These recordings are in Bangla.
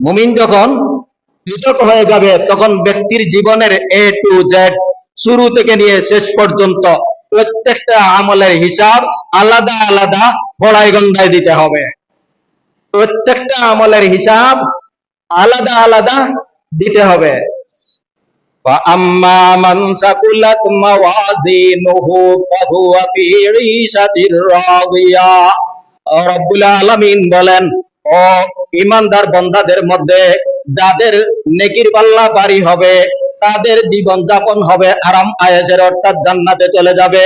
মুমিন যখন কৃতক হয়ে যাবে তখন ব্যক্তির জীবনের এ টু জেড শুরু থেকে নিয়ে শেষ পর্যন্ত প্রত্যেকটা আমলের হিসাব আলাদা আলাদা ফড়াই গন্ধায় দিতে হবে প্রত্যেকটা আমলের হিসাব আলাদা আলাদা দিতে হবে فأما من ثقلت موازينه فهو في عيشة راضية রব্বুল আলামিন বলেন ও ইমানদার বন্দাদের মধ্যে যাদের নেকির পাল্লা বাড়ি হবে, তাদের জীবন যাপন হবে আরাম আয়েসের অর্থাৎ জান্নাতে চলে যাবে।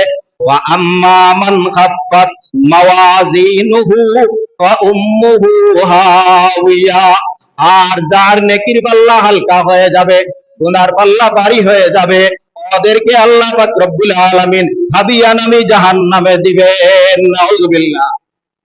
আর যার নেকির পাল্লা হালকা হয়ে যাবে, গুনার পাল্লা ভারী হয়ে যাবে, ওদেরকে আল্লাহ পাক রব্বুল আলামিন হাবিয়া নামে জাহান্নামে দিবেন। নাউজুবিল্লাহ।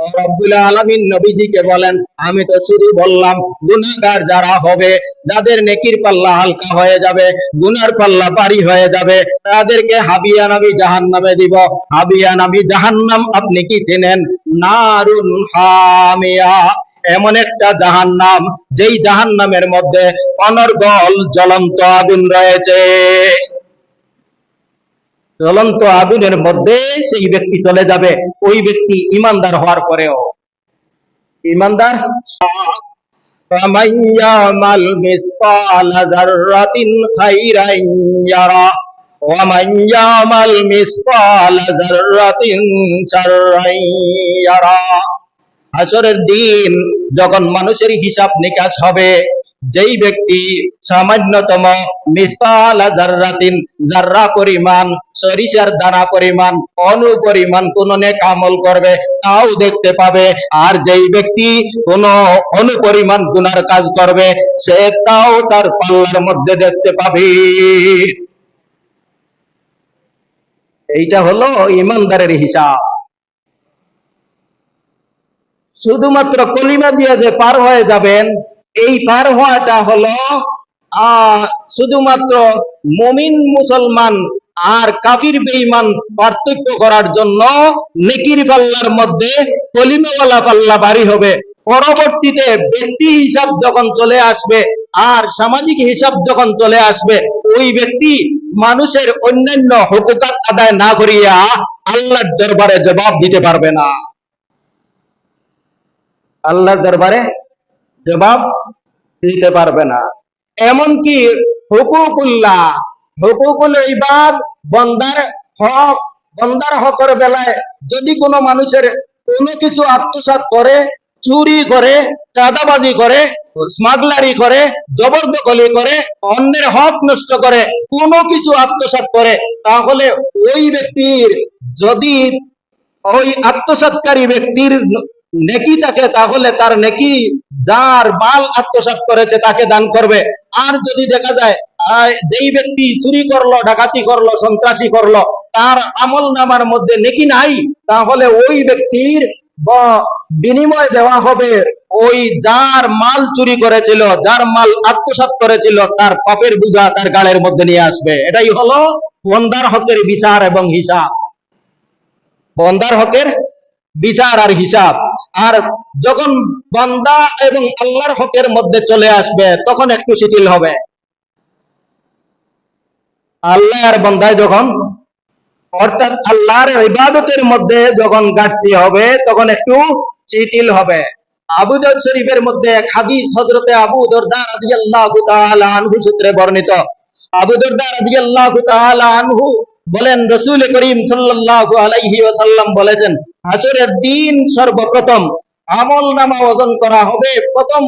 নামি জাহান্নামে নামি আপনি কি চেনেন? নারুন এমন একটা জাহান্নাম, যেই জাহান্নামের মধ্যে অনর্গল জ্বলন্ত আগুন রয়েছে। জ্বলন্ত আগুনের মধ্যে সেই ব্যক্তি চলে যাবে। ওই ব্যক্তি ইমানদার হওয়ার পরেও। ইমানদার? আসরের দিন যখন মানুষের হিসাব নিকাশ হবে যেই ব্যক্তি সামান্যতম মিসকাল জাররাতিন জাররা পরিমাণ, সরিষার দানা পরিমাণ অনু পরিমাণ কোন নেক আমল করবে, তাও দেখতে পাবে। আর যেই ব্যক্তি কোন অনু পরিমাণ গুনার কাজ করবে, সে তাও তার পাল্লার মধ্যে দেখতে পাবে। এইটা হলো ইমানদারের হিসাব। শুধুমাত্র কলিমা দিয়ে যে পার হয়ে যাবেন এই পার হওয়াটা হলো শুধুমাত্র মমিন মুসলমান আর কাফির বেঈমান পার্থক্য করার জন্য নেকির পাল্লার মধ্যে কলিমাওয়ালা পাল্লা বাড়ি হবে। পরবর্তীতে ব্যক্তি হিসাব যখন চলে আসবে আর সামাজিক হিসাব যখন চলে আসবে, ওই ব্যক্তি মানুষের অন্যান্য হকুকাত আদায় না করিয়া আল্লাহর দরবারে জবাব দিতে পারবে না। আল্লাহর দরবারে জবাব দিতে পারবে না। এমনকি হুকুকুল্লাহ, হুকুকুল ইবাদ বন্দার হক, বন্দার হকের বেলায় যদি কোনো মানুষের কোনো কিছু আত্মসাৎ করে, চুরি করে, চাঁদাবাজি করে, স্মাগলারি করে, জবরদখলি করে, অন্যের হক নষ্ট করে, কোনো কিছু আত্মসাৎ করে, তাহলে ওই ব্যক্তির যদি ওই আত্মসাৎকারী ব্যক্তির নেকি তাহলে তার নেকি যার মাল আত্মসাৎ করেছে তাকে দান করবে। আর যদি দেখা যায় যেই ব্যক্তি চুরি করল, ডাকাতি করল, সন্ত্রাসী করল, তার আমল নামার মধ্যে নেকি নাই, তাহলে ওই ব্যক্তির বিনিময় দেওয়া হবে। ওই যার মাল চুরি করেছিল, যার মাল আত্মসাৎ করেছিল, তার পাপের বোঝা তার গালের মধ্যে নিয়ে আসবে। এটাই হলো বন্দার হকের বিচার এবং হিসাব। বন্দার হকের বিচার আর হিসাব। আর যখন বান্দা এবং আল্লাহর হকের মধ্যে চলে আসবে, তখন একটু শিথিল হবে। আল্লাহ আর বান্দায় যখন, অর্থাৎ আল্লাহর ইবাদতের মধ্যে যখন ঘাটতি হবে, তখন একটু শিথিল হবে। আবু দাউদ শরীফের মধ্যে এক হাদিস হযরতে আবু দরদা রাদিয়াল্লাহু তাআলা আনহু সূত্রে বর্ণিত। আবু দরদা রাদিয়াল্লাহু তাআলা আনহু বলেন রসুল করিম সাল্লাহ আলাইহি ওসাল্লাম বলেছেন, আসরের দিন সর্বপ্রথম আমল নামা ওজন করা হবে। প্রথম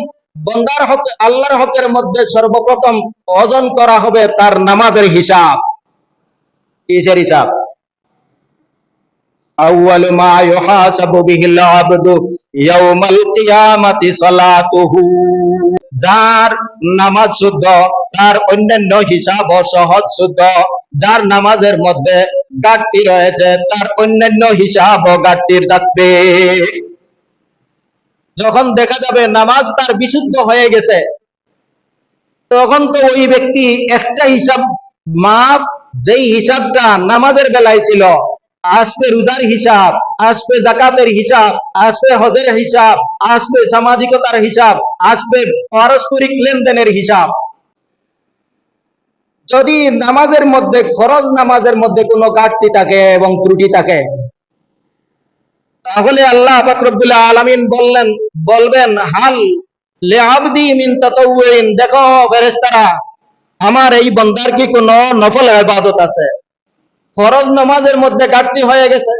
বন্দার হক, আল্লাহর হকের মধ্যে সর্বপ্রথম ওজন করা হবে তার নামাজের হিসাব। কিসের হিসাব? আউয়াল মা ইউহাসাবু বিহিল আবদু ইয়াউমাল কিয়ামাতি সালাতুহু। যার নামাজ শুদ্ধ, তার অন্যান্য হিসাব সহজ শুদ্ধ। যার নামাজের মধ্যে ঘাটতি রয়েছে, তার অন্যান্য হিসাব ঘাটতির থাকবে যখন দেখা যাবে নামাজ তার বিশুদ্ধ হয়ে গেছে, তখন তো ওই ব্যক্তি একটা হিসাব মাপ যেই হিসাবটা নামাজের বেলায় ছিল, আসবে রোজার হিসাব, আসবে জাকাতের হিসাব, আসবে হজের হিসাব, আসবে সামাজিকতার হিসাব, আসবে পারস্পরিক লেনদেনের হিসাব। যদি নামাজের মধ্যে, ফরজ নামাজের মধ্যে কোনো ঘাটতি থাকে এবং ত্রুটি থাকে, তাহলে আল্লাহ ফাকরুল আলামিন বললেন, বলবেন, হাল লে আবদি মিন দেখো ফেরেশতারা, আমার এই বান্দার কি কোনো নফল ইবাদত আছে? ফরজ নামাজের মধ্যে ঘাটতি হয়ে গেছে।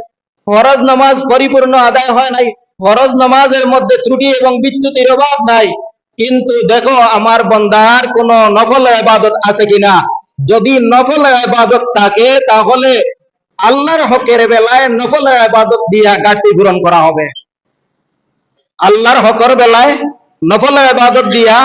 ফরজ নামাজ পরিপূর্ণ আদায় হয় নাই। ফরজ নামাজের মধ্যে ত্রুটি এবং বিচ্যুতির অভাব নাই। কিন্তু দেখো, আমার বন্দার কোন নফল ইবাদত আছে কিনা? যদি নফল ইবাদত থাকে, তাহলে আল্লাহর হকের বেলায় নফল ইবাদত দিয়া ঘাটতি পূরণ করা হবে। আল্লাহর হকর বেলায় নফল ইবাদত দিয়া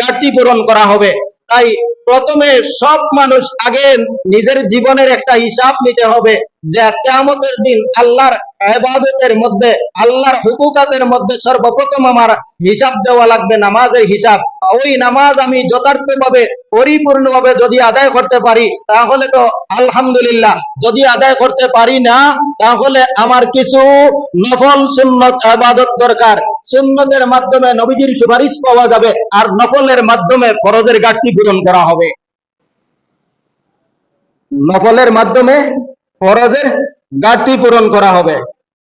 ঘাটতি পূরণ করা হবে। তাই প্রথমে সব মানুষ আগে নিজের জীবনের একটা হিসাব নিতে হবে যে কেয়ামতের দিন আল্লাহর ইবাদতের মধ্যে, আল্লাহর হুকুকাতের মধ্যে সর্বপ্রথম আমার হিসাব দেওয়া লাগবে, নামাজের হিসাব। ওই নামাজ আমি যথার্থভাবে পরিপূর্ণভাবে যদি আদায় করতে পারি, তাহলে তো আলহামদুলিল্লাহ। যদি আদায় করতে পারি না, তাহলে আমার কিছু নফল সুন্নত আবাদত দরকার। সুন্নতের মাধ্যমে নবীজির সুপারিশ পাওয়া যাবে, আর নফলের মাধ্যমে ফরজের ঘাটতি পূরণ করা হবে। নফলের মাধ্যমে ফরজের ঘাটতি পূরণ করা হবে।